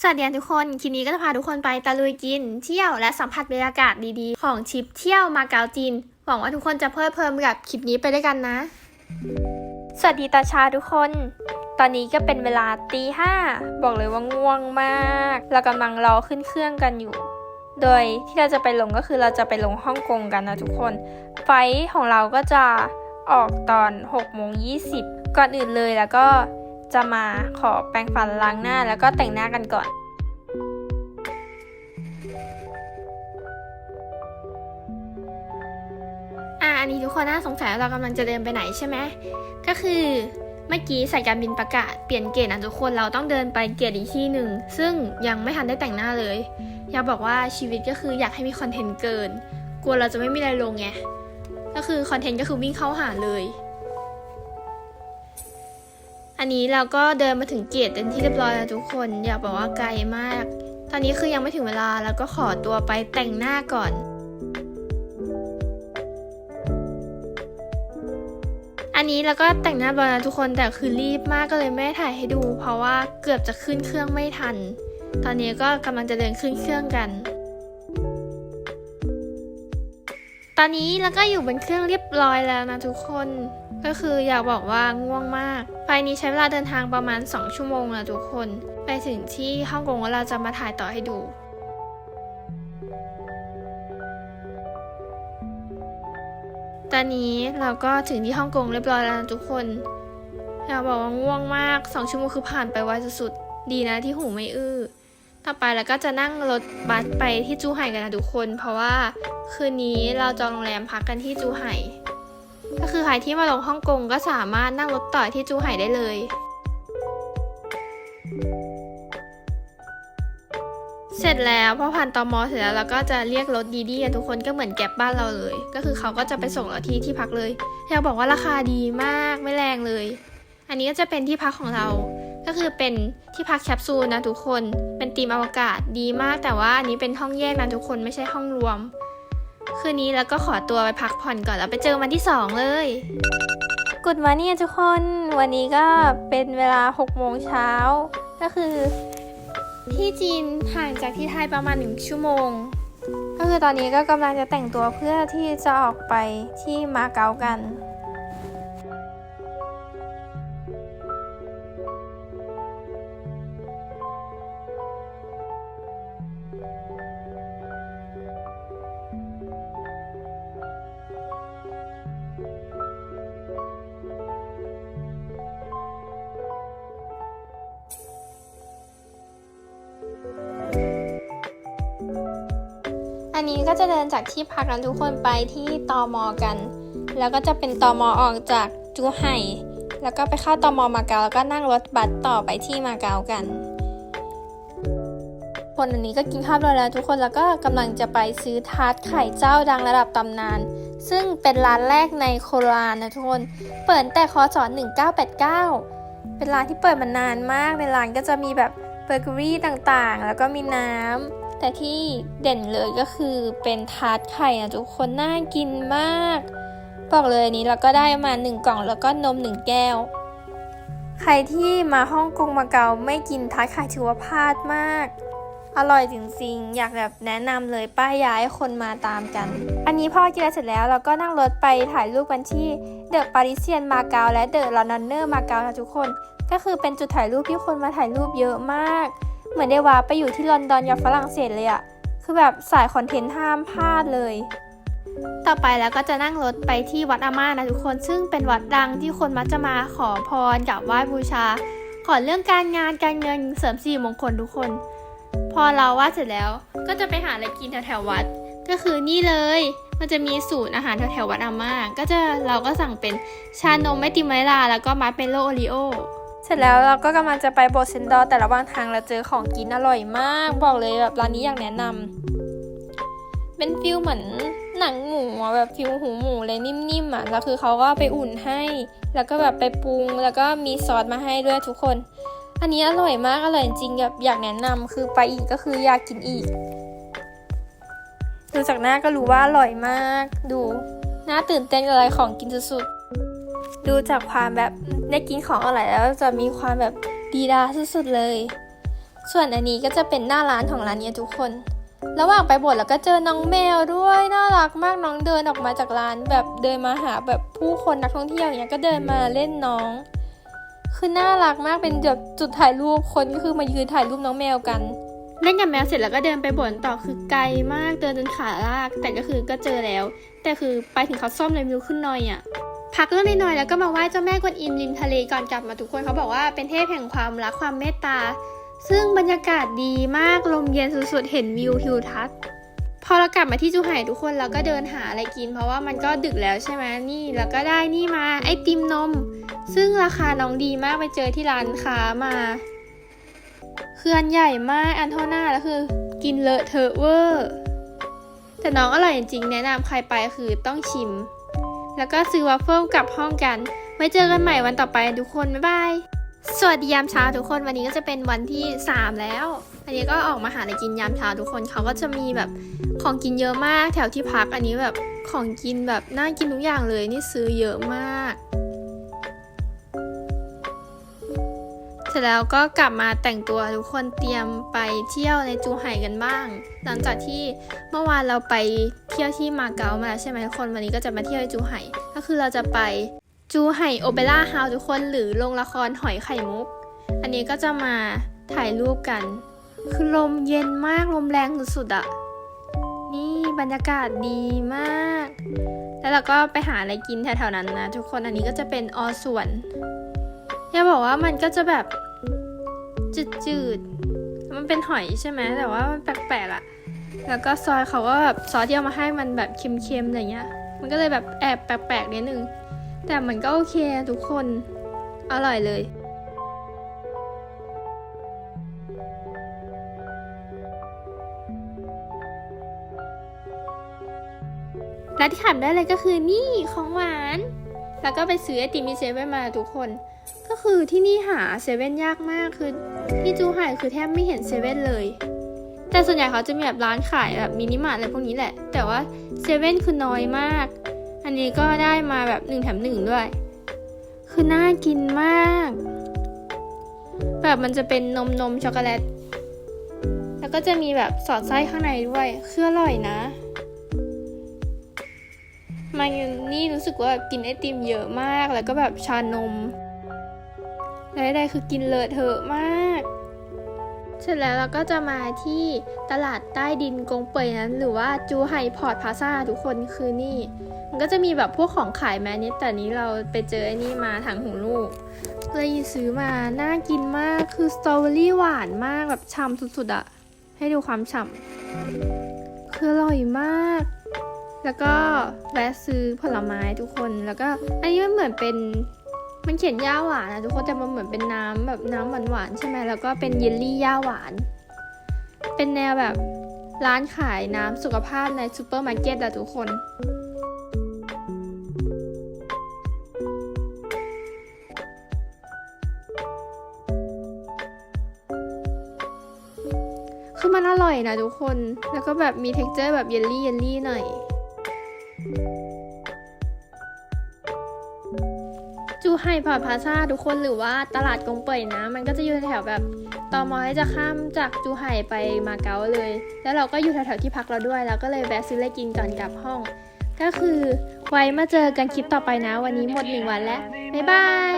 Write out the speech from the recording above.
สวัสดีทุกคนคลิปนี้ก็จะพาทุกคนไปตะลุยกิน เที่ยวและสัมผัสบรรยากาศดีๆ ของทริปเที่ยวมาเก๊าจีน หวังว่าทุกคนจะเพลิดเพลินกับคลิปนี้ไปด้วยกันนะ สวัสดีตอนเช้าทุกคน ตอนนี้ก็เป็นเวลาตีห้าบอกเลยว่าง่วงมาก เรากำลังรอขึ้นเครื่องกันอยู่ โดยที่เราจะไปลงก็คือเราจะไปลงฮ่องกงกันนะทุกคน ไฟของเราก็จะออกตอน6โมง20ก่อนอื่นเลยแล้วก็ จะมาขอแปรงฟันล้างหน้าแล้วก็แต่งหน้ากันก่อนอะอันนี้ทุกคนน่าสงสัยว่าเรากำลังจะเดินไปไหนใช่ไหม ก็คือเมื่อกี้สายการบินประกาศเปลี่ยนเกณฑ์นะทุกคนเราต้องเดินไปเกณฑ์อีกที่หนึ่ง ซึ่งยังไม่ทันได้แต่งหน้าเลย อยากบอกว่าชีวิตก็คืออยากให้มีคอนเทนต์เกิน กลัวเราจะไม่มีอะไรลงไง ก็คือคอนเทนต์ก็คือวิ่งเข้าหาเลย อันนี้เราก็เดินมาถึงเกตเป็นที่เรียบร้อยแล้วทุกคนอยากบอกว่าไกลมาก ตอนนี้คือยังไม่ถึงเวลาแล้วก็ขอตัวไปแต่งหน้าก่อน อันนี้แล้วก็แต่งหน้าบอยนะทุกคนแต่คือรีบมากก็เลยไม่ได้ถ่ายให้ดู เพราะว่าเกือบจะขึ้นเครื่องไม่ทัน ตอนนี้ก็กำลังจะเดินขึ้นเครื่องกันตอนนี้แล้วก็อยู่บนเครื่องเรียบร้อยแล้วนะทุกคน ก็คืออยากบอกว่าง่วงมากไฟนี้ใช้เวลาเดินทางประมาณ 2 ชั่วโมงนะทุกคน ไปถึงที่ฮ่องกงแล้วเราจะมาถ่ายต่อให้ดูตอนนี้เราก็ถึงที่ฮ่องกงเรียบร้อยแล้วทุกคนอยากบอกว่าง่วงมาก2ชั่วโมงคือผ่านไปไวสุดๆดีนะที่หูไม่อื้อต่อไปแล้วก็จะนั่งรถบัสไปที่จูไห่กันนะทุกคน เพราะว่าคืนนี้เราจองโรงแรมพักกันที่จูไห่ ก็คือใครที่มาลงฮ่องกงก็สามารถนั่งรถต่อที่จูไห่ได้เลยเสร็จแล้วพอผ่านตอมอเสร็จแล้วเราก็จะเรียกรถดีดีกันทุกคนก็เหมือนแก็บบ้านเราเลย ก็คือเขาก็จะไปส่งเราที่ที่พักเลยอยากบอกว่าราคาดีมากไม่แรงเลย อันนี้ก็จะเป็นที่พักของเรา ก็คือเป็นที่พักแคปซูลนะทุกคน เป็นธีมอวกาศดีมากแต่ว่าอันนี้เป็นห้องแยกนะทุกคนไม่ใช่ห้องรวม คืนนี้แล้วก็ขอตัวไปพักผ่อนก่อนแล้วไปเจอวันที่ 2 เลยกุดมาเนี่ยทุกคนวันนี้ก็เป็นเวลา6โมงเช้าก็คือ ที่จีนห่างจากที่ไทยประมาณ 1 ชั่วโมง ก็คือตอนนี้ก็กำลังจะแต่งตัวเพื่อที่จะออกไปที่มาเก๊ากัน นนี้ก็จะเดินจากที่พักนั้นทุกคนไปที่ตอมอกัน แล้วก็จะเป็นตอมอออกจากจูไห่แล้วก็ไปเข้าตอมอมาเกาแล้วก็นั่งรถบัสต่อไปที่มาเกากัน คนอันนี้ก็กินข้าวแล้วทุกคนแล้วก็กำลังจะไปซื้อทาร์ตไข่เจ้าดังระดับตำนาน ซึ่งเป็นร้านแรกในโคราชนะทุกคน เปิดแต่คศ1989 เป็นร้านที่เปิดมานานมากในร้านก็จะมีแบบเบเกอรี่ต่างๆ แล้วก็มีน้ำ แต่ที่เด่นเลยก็คือเป็นทาร์ตไข่นะทุกคนน่ากินมาก บอกเลยนี้เราก็ได้มาหนึ่งกล่องแล้วก็นมหนึ่งแก้ว ใครที่มาฮ่องกงมาเกาไม่กินทาร์ตไข่ถือว่าพลาดมาก อร่อยจริงๆ อยากแบบแนะนำเลยป้ายยาให้คนมาตามกัน อันนี้พ่อกินเสร็จแล้วเราก็นั่งรถไปถ่ายรูปกันที่เดอะปาริเซียนมาเกาและเดอะลอนดอนเนอร์มาเกานะทุกคน ก็คือเป็นจุดถ่ายรูปที่คนมาถ่ายรูปเยอะมาก เหมือนได้ว่าไปอยู่ที่ลอนดอนกับฝรั่งเศสเลยอะคือแบบสายคอนเทนต์ห้ามพลาดเลย ต่อไปแล้วก็จะนั่งรถไปที่วัดอาม่านะทุกคน ซึ่งเป็นวัดดังที่คนมักจะมาขอพรกับไหว้บูชา ขอเรื่องการงานการเงินเสริมสิริมงคลทุกคน พอเราไหว่าเสร็จแล้วก็จะไปหาอะไรกินแถวๆวัด ก็คือนี่เลย มันจะมีสูตรอาหารแถวๆวัดอาม่า ก็จะเราก็สั่งเป็นชานมไอติมไมลา แล้วก็มาร์เมลโลโอริโอ เสร็จแล้วเราก็กำลังจะไปโบสเซนดอร์แต่ระหว่างทางเราเจอของกินอร่อยมาก บอกเลยแบบร้านนี้อยากแนะนำเป็นฟิลเหมือนหนังหมูอะแบบฟิลหูหมูเลยนิ่มๆอะแล้วคือเขาก็ไปอุ่นให้ แล้วก็แบบไปปรุง แล้วก็มีซอสมาให้ด้วยทุกคน อันนี้อร่อยมากอร่อยจริงแบบอยากแนะนำคือไปอีกก็คืออยากกินอีกดูจากหน้าก็รู้ว่าอร่อยมาก ดู น่าตื่นเต้นอะไรของกินสุดๆ ดูจากความแบบได้กินของอร่อยแล้วจะมีความแบบดีดาสุดๆเลย ส่วนอันนี้ก็จะเป็นหน้าร้านของร้านเนี้ยทุกคน ระหว่างไปบทแล้วก็เจอน้องแมวด้วยน่ารักมากน้องเดินออกมาจากร้านแบบเดินมาหาแบบผู้คนนักท่องเที่ยวอย่างเงี้ยก็เดินมาเล่นน้อง คือน่ารักมากเป็นแบบจุดถ่ายรูปคนก็คือมายืนถ่ายรูปน้องแมวกันเล่นกับแมวเสร็จแล้วก็เดินไปบ่นต่อคือไกลมากเดินจนขาลาก แต่ก็คือก็เจอแล้ว แต่คือไปถึงเขาซ่อมเลยมิวขึ้นหน่อยอะ พักเรื่องนิดหน่อยแล้วก็มาไหว้เจ้าแม่กวนอิมริมทะเลก่อนกลับมาทุกคนเขาบอกว่าเป็นเทพแห่งความรักความเมตตา ซึ่งบรรยากาศดีมากลมเย็นสุดๆเห็นวิวทิวทัศน์พอเรากลับมาที่จูไห่ทุกคนเราก็เดินหาอะไรกิน เพราะว่ามันก็ดึกแล้วใช่ไหมนี่แล้วก็ได้นี่มาไอติมนม ซึ่งราคาน้องดีมากไปเจอที่ร้านค้ามาเคืออันใหญ่มากอันเท่าหน้าแล้วคือ กินเลอะเทอะเวอร์แต่น้องอร่อยจริงๆแนะนำใครไปคือต้องชิม แล้วก็ซื้อวัฟเฟิลกลับห้องกัน ไว้เจอกันใหม่วันต่อไปทุกคน บ๊ายบาย สวัสดียามเช้าทุกคน วันนี้ก็จะเป็นวันที่ 3 แล้ว อันนี้ก็ออกมาหาอะไรกินยามเช้าทุกคนเขาก็จะมีแบบของกินเยอะมาก แถวที่พักอันนี้แบบของกินแบบน่ากินทุกอย่างเลยนี่ซื้อเยอะมาก สร็จแล้วก็กลับมาแต่งตัวทุกคนเตรียมไปเที่ยวในจูไห่กันบ้าง หลังจากที่เมื่อวานเราไปเที่ยวที่มาเก๊ามาแล้วใช่ไหมทุกคนวันนี้ก็จะมาเที่ยวในจูไห่ก็คือเราจะไปจูไห่โอเปร่าเฮาส์ทุกคนหรือโรงละครหอยไข่มุก อันนี้ก็จะมาถ่ายรูปกัน คือลมเย็นมากลมแรงสุดๆอะนี่บรรยากาศดีมาก แล้วเราก็ไปหาอะไรกินแถวๆนั้นนะทุกคนอันนี้ก็จะเป็นออส่วนอย่าบอกว่ามันก็จะแบบ จืดๆ มันเป็นหอยใช่ไหมแต่ว่ามันแปลกๆอะแล้วก็ซอยเขาก็แบบซอสที่เอามาให้มันแบบเค็มๆอะไรเงี้ย มันก็เลยแบบแอบแปลกๆนิดนึง แต่มันก็โอเคทุกคน อร่อยเลยและที่ขาดได้เลยก็คือนี่ของหวาน แล้วก็ไปซื้อไอติมมีเซเว่นมาทุกคน ก็คือที่นี่หาเซเว่นยากมากคือที่จูไห่คือแทบไม่เห็นเซเว่นเลย แต่ส่วนใหญ่เขาจะมีแบบร้านขายแบบมินิมาร์ทอะไรพวกนี้แหละ แต่ว่าเซเว่นคือน้อยมาก อันนี้ก็ได้มาแบบหนึ่งแถมหนึ่งด้วย คือน่ากินมาก แบบมันจะเป็นนมนมช็อกโกแลต แล้วก็จะมีแบบสอดไส้ข้างในด้วยคืออร่อยนะมันนี่รู้สึกว่าแบบกินไอติมเยอะมากแล้วก็แบบชานม และใดๆคือกินเลอะเทอะมาก เสร็จแล้วเราก็จะมาที่ตลาดใต้ดินกงเปยนั้น หรือว่าจูไฮพอร์ตพาซาทุกคนคือนี่ มันก็จะมีแบบพวกของขายแมนิดแต่นี้เราไปเจอไอ้นี่มาถังหูลูกเลยซื้อมาน่ากินมากคือสตรอเบอรี่หวานมากแบบฉ่ำสุดๆอะให้ดูความฉ่ำคืออร่อยมาก แล้วก็แวะซื้อผลไม้ทุกคนแล้วก็อันนี้มันเหมือนเป็น มันเขียนย่าหวานนะทุกคนแต่มันเหมือนเป็นน้ำแบบน้ำหวานๆใช่ไหมแล้วก็เป็นเยลลี่ย่าหวาน เป็นแนวแบบร้านขายน้ำสุขภาพในซูเปอร์มาร์เก็ตอะทุกคนคือมันอร่อยนะทุกคน แล้วก็แบบมีเท็กเจอร์แบบเยลลี่เยลลี่หน่อย จูไฮพอร์ตพาซาทุกคนหรือว่าตลาดกงเป่ยนะ มันก็จะอยู่แถวแบบตอมอให้จะข้ามจากจูไห่ไปมาเก๊าเลย แล้วเราก็อยู่แถวๆที่พักเราด้วย แล้วก็เลยแวะซื้ออะไรกินก่อนกลับห้อง ก็คือไว้มาเจอกันคลิปต่อไปนะ วันนี้หมดหนึ่งวันแล้ว บ๊ายบาย